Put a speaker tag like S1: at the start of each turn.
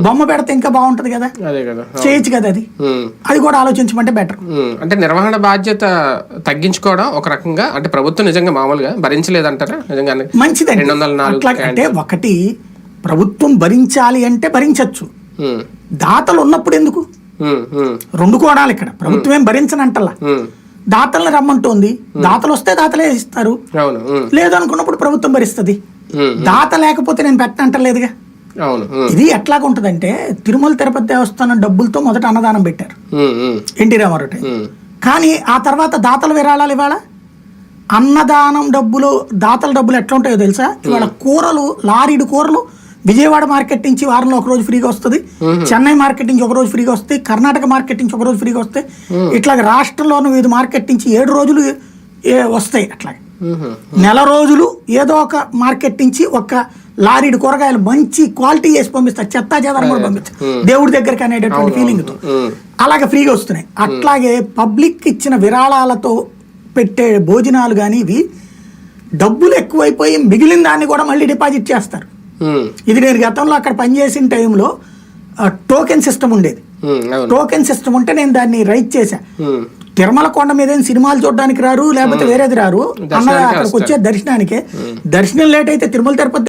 S1: బొమ్మ పెడితే ఇంకా బాగుంటది కదా?
S2: అదే కదా
S1: చేయొచ్చు కదా అది. అది కూడా ఆలోచించమంటే బెటర్
S2: అంటే నిర్వహణ బాధ్యత తగ్గించుకోవడం ఒక రకంగా అంటే ప్రభుత్వం నిజంగా మామూలుగా భరించలేదంటారా? నిజంగా
S1: మంచిదండి.
S2: రెండు వందల నాలుగు
S1: అంటే ఒకటి ప్రభుత్వం భరించాలి అంటే భరించవచ్చు దాతలు ఉన్నప్పుడు ఎందుకు? రెండు కోణాలు ఇక్కడ. ప్రభుత్వం ఏం భరించనంటల్లా
S2: ఉమ్.
S1: దాతల్ని రమ్మంటోంది. దాతలు వస్తే దాతలే ఇస్తారు. లేదనుకున్నప్పుడు ప్రభుత్వం భరిస్తుంది. దాత లేకపోతే నేను పెట్టనంటలేదుగా. ఇది ఎట్లాగా ఉంటుందంటే తిరుమల తిరుపతి దేవస్థానం డబ్బులతో మొదట అన్నదానం పెట్టారు. ఎన్టీ రామారావు కానీ ఆ తర్వాత దాతల విరాళాలు ఇవాళ? అన్నదానం డబ్బులు దాతల డబ్బులు ఎట్లా ఉంటాయో తెలుసా ఇవాళ కూరలు లారీడు కూరలు విజయవాడ మార్కెట్ నుంచి వారంలో ఒక రోజు ఫ్రీగా వస్తుంది. చెన్నై మార్కెట్ నుంచి ఒక రోజు ఫ్రీగా వస్తాయి కర్ణాటక మార్కెట్ నుంచి ఒక రోజు ఫ్రీగా వస్తాయి ఇట్లాగ రాష్ట్రంలోని వివిధ మార్కెట్ నుంచి ఏడు రోజులు ఏ- వస్తాయి అట్లాగే. నెల రోజులు ఏదో ఒక మార్కెట్ నుంచి ఒక లారీడు కూరగాయలు మంచి క్వాలిటీ చేసి పంపిస్తారు చెత్తా చెదారం కూడా పంపిస్తారు దేవుడి దగ్గరికి అనేటటువంటి ఫీలింగ్తో.
S2: ఉమ్,
S1: అలాగే ఫ్రీగా వస్తున్నాయి. అట్లాగే పబ్లిక్ ఇచ్చిన విరాళాలతో పెట్టే భోజనాలు కానీ ఇవి డబ్బులు ఎక్కువైపోయి మిగిలిన దాన్ని కూడా మళ్ళీ డిపాజిట్ చేస్తారు. ఇది నేను గతంలో అక్కడ పనిచేసిన టైంలో టోకెన్ సిస్టమ్ ఉండేది. టోకెన్ సిస్టమ్ ఉంటే నేను దాన్ని రైట్ చేశా. తిరుమల కొండ మీద సినిమాలు చూడడానికి రారు లేకపోతే వేరేది రారు అన్న అక్కడికి వచ్చే దర్శనానికే. దర్శనం లేట్ అయితే తిరుమల తిరుపతి